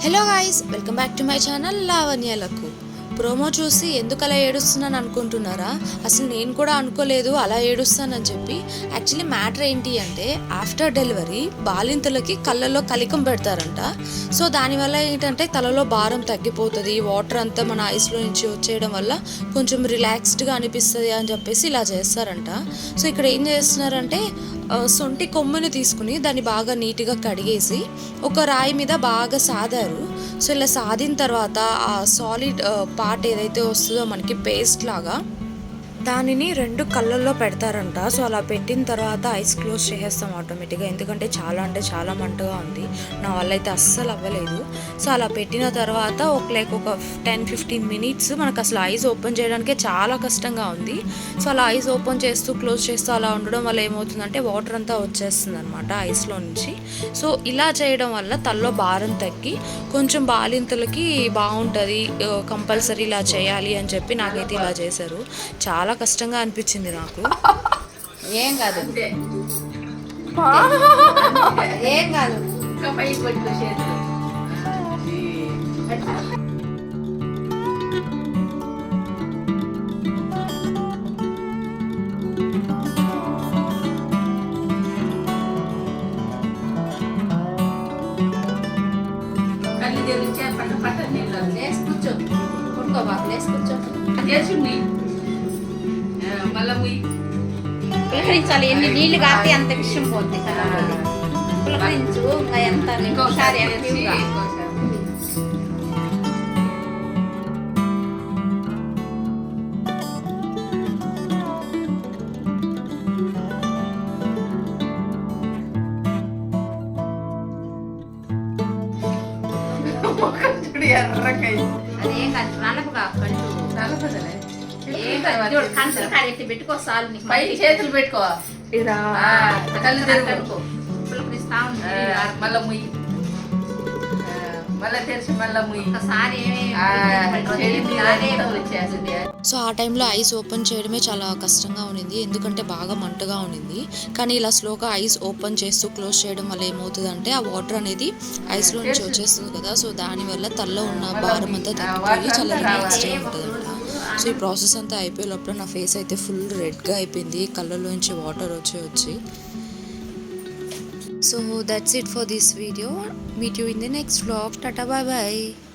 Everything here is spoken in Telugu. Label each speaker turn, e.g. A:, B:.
A: Hello guys welcome back to my channel లావణ్యలకు promo చూసి ఎందుకు అలా ఏడుస్తున్నాను అనుకుంటున్నారా? అసలు నేను కూడా అనుకోలేదు అలా ఏడుస్తానని చెప్పి. యాక్చువల్లీ మ్యాటర్ ఏంటి అంటే ఆఫ్టర్ డెలివరీ బాలింతలకి కళ్ళల్లో కలికం పెడతారంట. సో దానివల్ల ఏంటంటే తలలో భారం తగ్గిపోతుంది వాటర్ అంతా మన ఐస్లో నుంచి వచ్చేయడం వల్ల కొంచెం రిలాక్స్డ్గా అనిపిస్తుంది అని చెప్పేసి ఇలా చేస్తారంట. సో ఇక్కడ ఏం చేస్తున్నారంటే సొంటి కొమ్ముని తీసుకుని దాన్ని బాగా నీట్గా కడిగేసి ఒక రాయి మీద బాగా సాదారు. సో ఇలా సాదిన తర్వాత ఆ సాలిడ్ పా పార్ట్ ఏదైతే వస్తుందో మనకి పేస్ట్ లాగా దానిని రెండు కళ్ళల్లో పెడతారంట. సో అలా పెట్టిన తర్వాత ఐస్ క్లోజ్ చేసేస్తాం ఆటోమేటిక్గా. ఎందుకంటే చాలా అంటే చాలా మంటగా ఉంది. నా వల్ల అయితే అస్సలు అవ్వలేదు. సో అలా పెట్టిన తర్వాత ఒక లైక్ ఒక టెన్ ఫిఫ్టీన్ మినిట్స్ మనకు అసలు ఐస్ ఓపెన్ చేయడానికే చాలా కష్టంగా ఉంది. సో అలా ఐస్ ఓపెన్ చేస్తూ క్లోజ్ చేస్తూ అలా ఉండడం వల్ల ఏమవుతుందంటే వాటర్ అంతా వచ్చేస్తుంది అనమాట ఐస్లో నుంచి. సో ఇలా చేయడం వల్ల తల్లో భారం తగ్గి కొంచెం బాలింతలకి బాగుంటుంది. కంపల్సరీ ఇలా చేయాలి అని చెప్పి నాకైతే ఇలా చేశారు. చాలా కష్టంగా అనిపించింది నాకు.
B: ఏం కాదు. ఏం కాదు. లేచి కూర్చో. బాబు లేచి కూర్చో. పులకరించాలి ఎన్ని నీళ్ళు కాస్తే అంత విషయం పోతుంది కదా. పులకరించు. ఇంకా ఎంత ఇంకోసారి యాక్టివ్గా. అదేం కాదు నలపగా కాదు. చూడు కంచులు పెట్టుకో నీకు
C: పై చేతులు పెట్టుకో. కళ్ళు మళ్ళా ముయ్యి. మళ్ళా తెరిచి మళ్ళా
B: ఒకసారి
C: వచ్చేసింది.
A: సో ఆ టైంలో ఐస్ ఓపెన్ చేయడమే చాలా కష్టంగా ఉండింది ఎందుకంటే బాగా మంటగా ఉండింది కానీ ఇలా స్లోగా ఐస్ ఓపెన్ చేస్తూ క్లోజ్ చేయడం వల్ల ఏమవుతుందంటే ఆ వాటర్ అనేది ఐస్లో నుంచి వచ్చేస్తుంది. కదా. సో దానివల్ల తల్లో ఉన్న భారం అంతా తగ్గిపోయి చాలా రిలాక్స్డ్గా ఉంటుందంట సో ఈ ప్రాసెస్ అంతా అయిపోయే లోపల నా ఫేస్ అయితే ఫుల్ రెడ్గా అయిపోయింది. కళ్ళలోంచి వాటర్ వచ్చి వచ్చి. So that's it for this video. Meet you in the next vlog. Tata bye bye.